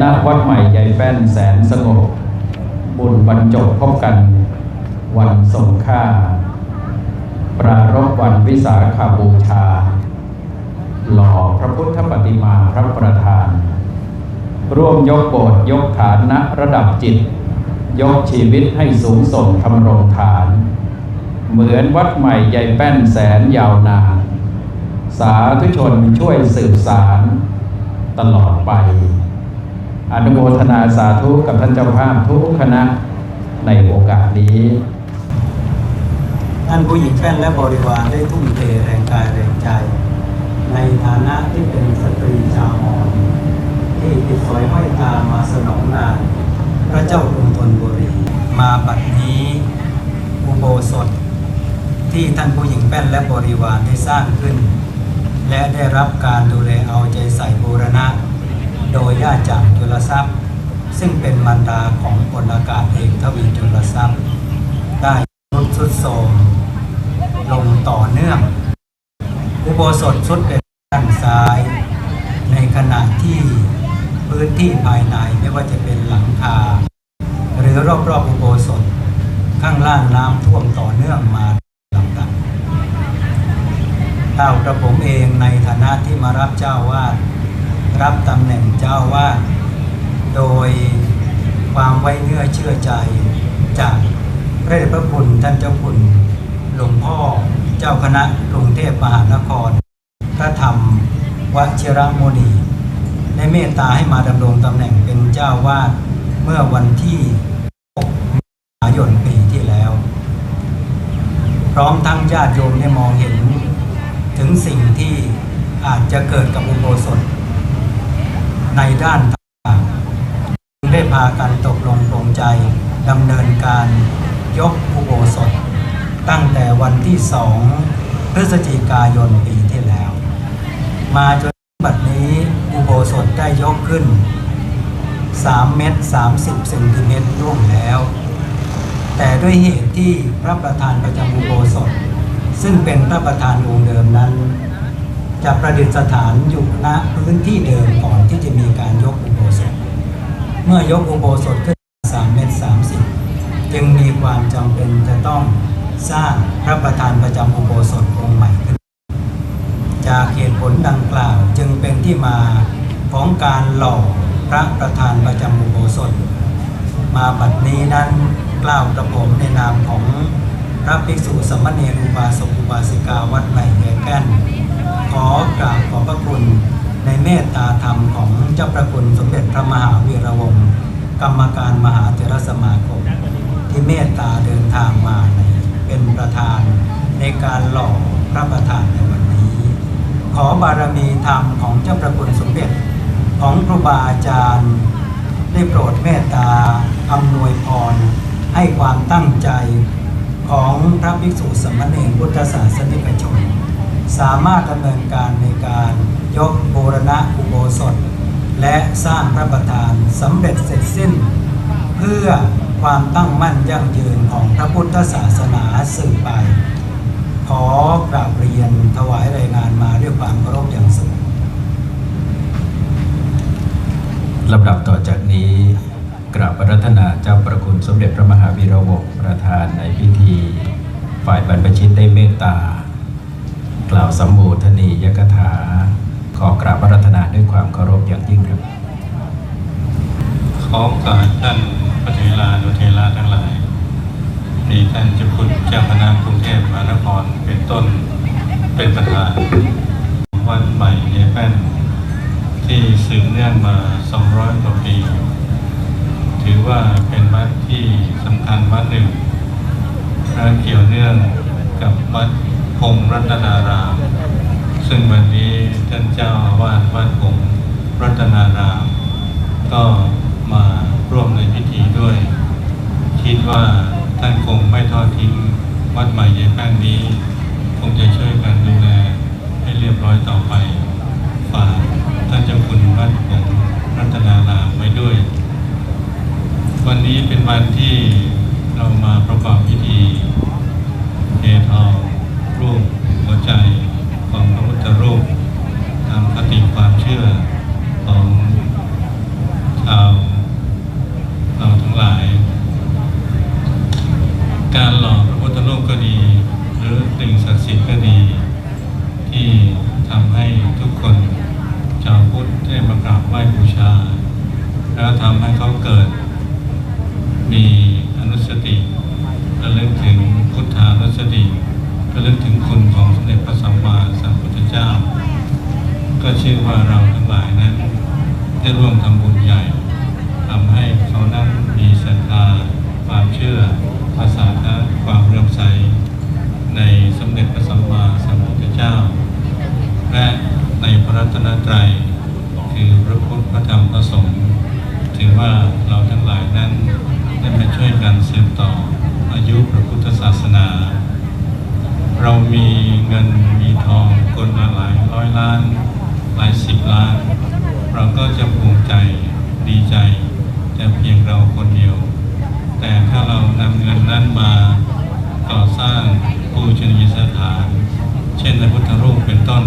ณวัดใหม่ใหญ่แป้นแสนสงบบุญบรรจบพบกัน วันสงค่า ปรารบวันวิสาขาบูชา หล่อพระพุทธปฏิมาพระประธาน ร่วมยกโบสถ์ยกฐานะระดับจิต ยกชีวิตให้สูงส่งทำรงฐาน เหมือนวัดใหม่ใหญ่แป้นแสนยาวนานสาธุชนช่วยสืบสาร ตลอดไป อนุโมทนาสาธุกับท่านเจ้าภาพทุกคณะในโอกาสนี้ ท่านผู้หญิงแป้นและบริวารได้ทุ่มเทแรงกายแรงใจ ในฐานะที่เป็นสตรีชาวมอญที่ติดสอยห้อยตามมาสนองนานพระเจ้ากรุงธนบุรี มาบัดนี้อุโบสถที่ท่านผู้หญิงแป้นและบริวารได้สร้างขึ้น และได้รับการดูแลเอาใจใส่บูรณะ โดยญาติจากจุลทรัพย์ ซึ่งเป็นมารดาของพลอากาศเอกทวีจุลทรัพย์ ได้รุดสุดโทมลงต่อเนื่อง อุโบสถสุดเป็นด้านซ้าย ในขณะที่พื้นที่ภายในไม่ว่าจะเป็นหลังคา หรือรอบๆอุโบสถ ข้างล่างน้ำท่วมต่อเนื่องมาลำดับเท่ากระผมเองในฐานะที่มารับเจ้าวาด รับตำแหน่งเจ้าวาดโดยความไว้เนื้อเชื่อใจจากพระเดชพระคุณท่านเจ้าคุณหลวงพ่อเจ้าคณะกรุงเทพมหานคร พระธรรมวชิรมนีได้เมตตาให้มาดำรงตำแหน่งเป็นเจ้าวาดเมื่อวันที่6มิถุนายนปีที่แล้ว พร้อมทั้งญาติโยมได้มองเห็นถึงสิ่งที่อาจจะเกิดกับอุโบสถ ในด้านต่างๆได้พากันตกลงปรงใจดำเนินการยกอุโบสถ ตั้งแต่วันที่สองพฤศจิกายนปีที่แล้ว มาจนบัดนี้อุโบสถได้ยกขึ้น 3 เมตร 30เซนติเมตรร่วมแล้ว แต่ด้วยเหตุที่พระประธานประจำอุโบสถ ซึ่งเป็นพระประธานองค์เดิมนั้น จะประดิษฐานอยู่ณพื้นที่เดิมก่อนที่จะมีการยกอุโบสถ เมื่อยกอุโบสถขึ้น3เมตร30 จึงมีความจำเป็นจะต้องสร้างพระประธานประจำอุโบสถองค์ใหม่ขึ้น จากเหตุผลดังกล่าวจึงเป็นที่มาของการหล่อพระประธานประจำอุโบสถ มาบัดนี้นั้นกล่าวกระผมในนามของพระภิกษุสมเณรอุบาสกอุบาสิกาวัดใหม่แก่แก้น อกราบขอบพระคุณในเมตตาธรรมของเจ้าประคุณสมเด็จพระมหาวีระวงศ์กรรมการมหาเถรสมาคม ที่เมตตาเดินทางมาในเป็นประธานในการหล่อพระประธานในวันนี้ ขอบารมีธรรมของเจ้าประคุณสมเด็จของครูบาอาจารย์ ได้โปรดเมตตาอำนวยพร ให้ความตั้งใจของพระภิกษุสมเณรพุทธศาสนิกชน สามารถดำเนินการในการยกบูรณะอุโบสถ และสร้างพระประธานสำเร็จเสร็จสิ้น เพื่อความตั้งมั่นยั่งยืนของพระพุทธศาสนาสืบไป ขอกราบเรียนถวายรายงานมาด้วยความเคารพอย่างสูงลำดับต่อจากนี้กราบอารัธนาเจ้าประคุณสมเด็จพระมหาวีระวงศ์ประธานในพิธี ฝ่ายบรรพชิตได้เมตตา สัมโมทนียกถา ขอกราบอารัธนาด้วยความเคารพอย่างยิ่งครับ ขอกาสท่านพระเทลานุเทลาทั้งหลายมีท่านเจ้าคุณเจ้าคณะกรุงเทพมหานครเป็นต้นเป็นประธานวัดใหม่เยแปนที่สืบเนื่องมา 200 กว่าปี ถือว่าเป็นวัดที่สำคัญวัดหนึ่งและเกี่ยวเนื่องกับวัด พงรัตนาราม ซึ่งวันนี้ท่านเจ้าอาวาสวัดพงรัตนาราม ก็มาร่วมในพิธีด้วย คิดว่าท่านคงไม่ทอดทิ้งวัดใหม่เยแป้นนี้ คงจะช่วยกันดูแลให้เรียบร้อยต่อไป ฝากท่านเจ้าคุณวัดของรัตนารามไว้ด้วย วันนี้เป็นวันที่เรามาประกอบพิธีเททอง รูปหัวใจของพระพุทธรูปตามคติความเชื่อของชาวเราทั้งหลาย การหลอกพระพุทธรูปก็ดี หรือสิ่งศักดิ์สิทธิ์ก็ดี ที่ทำให้ทุกคนชาวพุทธได้มากราบไหว้บูชา แล้วทำให้เขาเกิด มีอนุสติและเลึกถึงพุทธานุสติ ระลึกถึงคุณของสมเด็จพระสัมมาสัมพุทธเจ้า ก็เชื่อว่าเราทั้งหลายนั้น ได้ร่วมทำบุญใหญ่ทำให้เขานั้นมีศรัทธาความเชื่อภาษาแลความเริ่มใส ในสมเด็จพระสัมมาสัมพุทธเจ้า และในพระรัตนตรัยคือพระพุทธพระธรรมพระสงฆ์ถือว่าเราทั้งหลายนั้นได้มาช่วยกันสืบต่ออายุพระพุทธศาสนา เรามีเงินมีทองคนละหลายร้อยล้าน หลายสิบล้าน เราก็จะภูมิใจดีใจแต่เพียงเราคนเดียว แต่ถ้าเรานำเงินนั้นมาก่อสร้างปูชนียสถาน เช่นในพุทธรูปเป็นต้น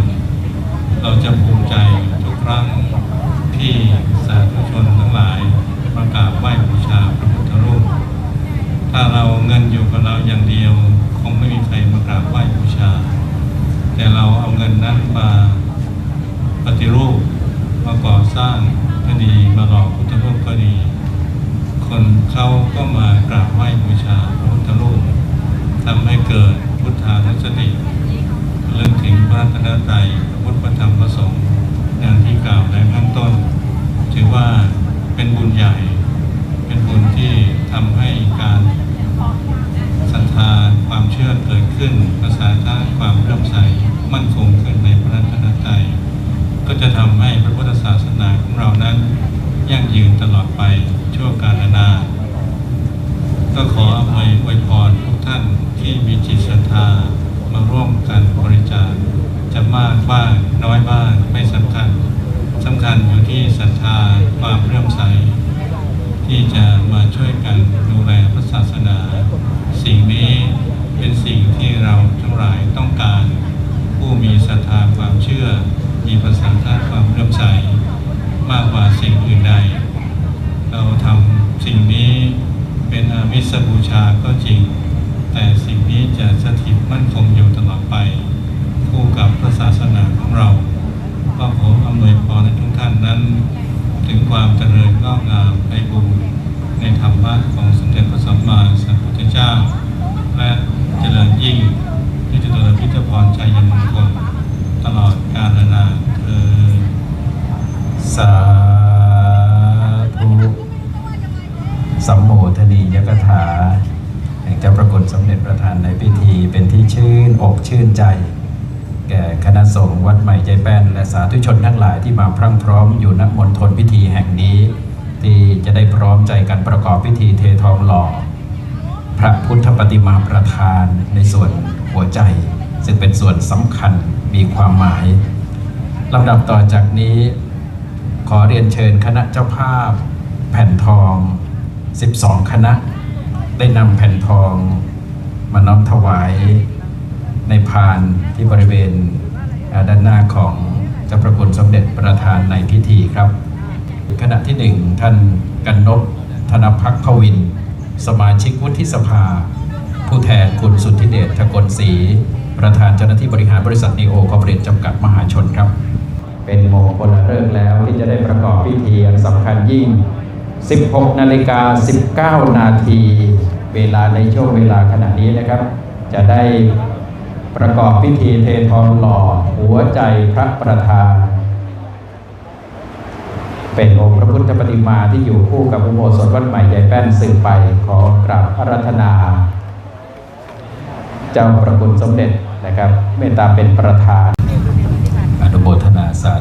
เราจะภูมิใจทุกครั้งที่สาธุชนทั้งหลายมากราบไหว้บูชาพระพุทธรูป ถ้าเราเงินอยู่กับเราอย่างเดียว คงไม่มีใครมากราบไหว้บูชา แต่เราเอาเงินนั้นมาปฏิรูปมาก่อสร้างก็ดีมาหล่อพุทธรูปก็ดี คนเขาก็มากราบไหว้บูชาพระพุทธรูปทำให้ เกิดพุทธานุสติเรื่องถึงพระรัตนตรัยพุทธพระธรรมพระสงฆ์อย่างที่กล่าวในข้างต้น ถือว่าเป็นบุญใหญ่ เป็นบุญที่ทำให้การศรัทธาความเชื่อเกิดขึ้นภาษาท่าความเรื่มใสมั่นคงขึ้นในพระรัตนตรัยก็จะทำให้พระพุทธศาสนาของเรานั้นยั่งยืนตลอดไปชั่วกาลนานก็ขออภัยอวยพรทุกท่าน ที่มีจิตศรัทธามาร่วมกันบริจาคจะมากบ้างน้อยบ้างไม่สำคัญสำคัญอยู่ที่ศรัทธาความเรื่อมใส ที่จะมาช่วยกันดูแลพระศาสนา สิ่งนี้เป็นสิ่งที่เราทั้งหลายต้องการ ผู้มีศรัทธาความเชื่อ มีภาษาทาความเรื่อมใส มากกว่าสิ่งอื่นใด เราทำสิ่งนี้เป็นอามิสบูชาก็จริง แต่สิ่งนี้จะสถิต มั่นคงอยู่ตลอดไป คู่กับพระศาสนาของเรา ก็ขออำนวยพรให้ทุกท่านนั้น ถึงความเจริญงอกงามไปบูรในธรรมะของสมเด็จพระสั อกชื่นใจ แก่คณะสงฆ์วัดใหม่ใจแป้น และสาธุชนทั้งหลายที่มาพรั่งพร้อมอยู่ณมณฑลพิธีแห่งนี้ ที่จะได้พร้อมใจกันประกอบพิธีเททองหล่อพระพุทธปฏิมาประธานในส่วนหัวใจ ซึ่งเป็นส่วนสำคัญมีความหมายลำดับต่อจากนี้ ขอเรียนเชิญคณะเจ้าภาพ แผ่นทอง 12 คณะ ได้นำแผ่นทอง มาน้อมถวาย ในพานที่บริเวณด้านหน้าของเจ้าประคุณสมเด็จประธานในพิธีครับ ขณะที่หนึ่งท่านกันนพธนพักขวิน สมาชิกวุฒิสภา ผู้แทนคุณสุทธิเดชทกลศรีประธานเจ้าหน้าที่บริหารบริษัทนีโอคอร์ปอเรทจำกัดมหาชนครับ เป็นโมงคลเริ่แล้วที่จะได้ประกอบพิธีอันสำคัญยิ่ง 16 นาฬิกา 19 นาที เวลาในช่วงเวลาขณะนี้นะครับ จะได้ ประกอบพิธีเททองหล่อหัวใจพระประธาน เป็นองค์พระพุทธปฏิมาที่อยู่คู่กับอุโบสถวัดใหม่ใหญ่แป้นสืบไปขอกราบอารัธนา เจ้าประคุณสมเด็จนะครับเมตตาเป็นประธานอนุโมทนาสา